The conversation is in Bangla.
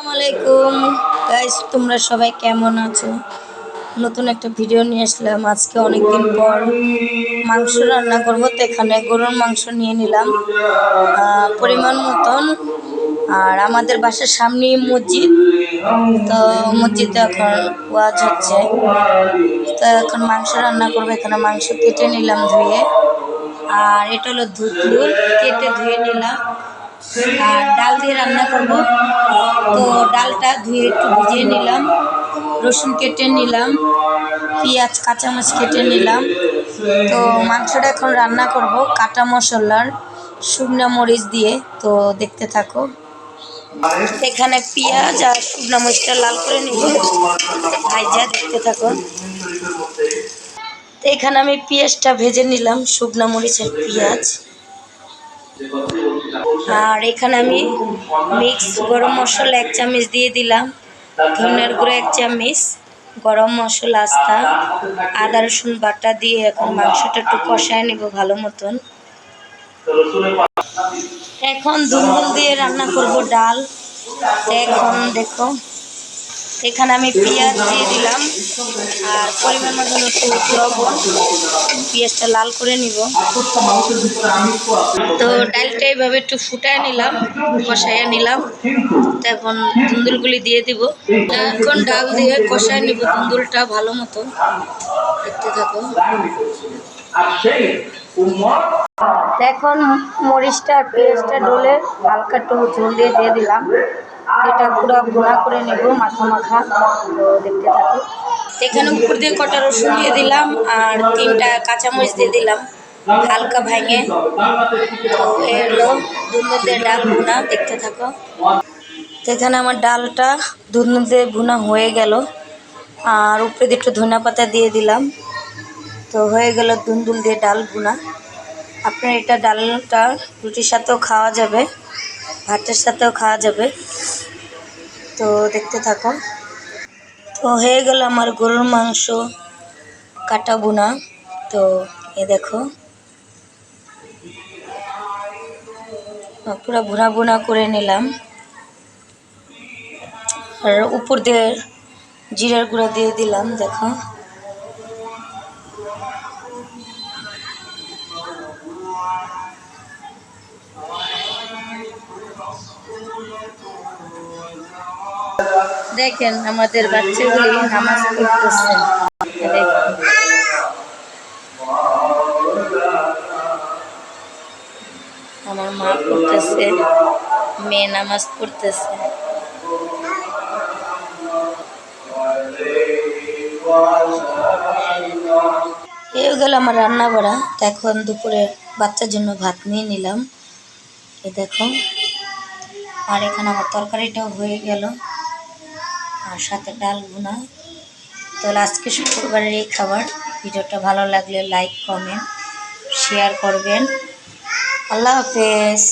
আসসালামু আলাইকুম গাইস তোমরা সবাই কেমন আছো? নতুন একটা ভিডিও নিয়ে আসলাম। আজকে অনেকদিন পর মাংস রান্না করব, তো এখানে গরুর মাংস নিয়ে নিলাম। পরিমাণ মতন। আর আমাদের বাসার সামনেই মসজিদ। তো মসজিদে এখন ওয়াজ হচ্ছে। তো এখন মাংস রান্না করব। এখানে মাংস কেটে নিলাম ধুয়ে। আর এটা হলো দুধ কেটে ধুয়ে আর ডাল দিয়ে রান্না করব। তো ডালটা ধুয়ে একটু ভিজিয়ে নিলাম। রসুন কেটে নিলাম। পেঁয়াজ কাঁচামাচ কেটে নিলাম। তো মাংসটা এখন রান্না করব কাটা মশলার শুকনো মরিচ দিয়ে। তো দেখতে থাকো। এখানে পেঁয়াজ আর শুকনো মরিচটা লাল করে নিব। ভাইজা, দেখতে থাকো। তো এখানে আমি পেঁয়াজটা ভেজে নিলাম, শুকনো মরিচের পেঁয়াজ। আর এখানে আমি মিক্স গরম মশলা এক চামচ দিয়ে দিলাম। ধনের গুঁড়ো এক চামচ, গরম মশলা, আস্তা, আদা, রসুন বাটা দিয়ে এখন মাংসটা একটু কষায় নেব ভালো মতন। এখন দুমুল দিয়ে রান্না করব ডাল। এখন দেখো, এখানে আমি পেঁয়াজ দিয়ে দিলাম। পরিমাণ মতন একটু লবণ পেঁয়াজটা লাল করে নিব। তো ডালটা এইভাবে একটু ফুটায় নিলাম, কষাইয়া নিলাম। এখন ধুন্দুলগুলি দিয়ে দিব। এখন ডাল দিয়ে কষায় নিব ধুন্দুলটা ভালো মতো। দেখতে থাকো। এখন মরিচটা পেঁয়াজটা ডলে হালকা একটু ঝোল দিয়ে দিয়ে দিলাম। এটা পুরো গুঁড়া করে নেব মাখা মাখা তো দেখতে থাকো। এখানে উপর দিয়ে কটা রসুন দিয়ে দিলাম আর তিনটা কাঁচামরিচ দিয়ে দিলাম, হালকা ভেঙে। তো এ হলো দুধের ডাল ভুনা, দেখতে থাকো। তো এখানে আমার ডালটা দুধ ভুনা হয়ে গেল। আর উপরে দিয়ে একটু ধনিয়া পাতা দিয়ে দিলাম। তো হয়ে গেল দুন্দুল দিয়ে ডাল ভুনা। আপনার এটা ডালটা রুটির সাথেও খাওয়া যাবে। ভাতের সাথেও খাওয়া যাবে। তো দেখতে থাকো তো হয়ে গেল আমার গরুর মাংস কাটা বুনা। তো এ দেখো। পুরো ভুনা ভুনা করে নিলাম। আর উপর দিয়ে জিরার গুঁড়া দিয়ে দিলাম, দেখো। দেখেন আমাদের বাচ্চাগুলি নামাজ পড়তেছে। আমার মা পড়তেছে, মেয়ে নামাজ পড়তেছে। এই গেল আমার রান্না তো এখন দুপুরে বাচ্চার জন্য ভাত নিয়ে নিলাম। এই দেখো। আর এখানে আমার তরকারিটাও হয়ে গেল। আর সাথে ডাল ভুনা। তো আজকে শুক্রবারের এই খাবার। ভিডিওটা ভালো লাগলে লাইক, কমেন্ট, শেয়ার করবেন। আল্লাহ হাফেজ।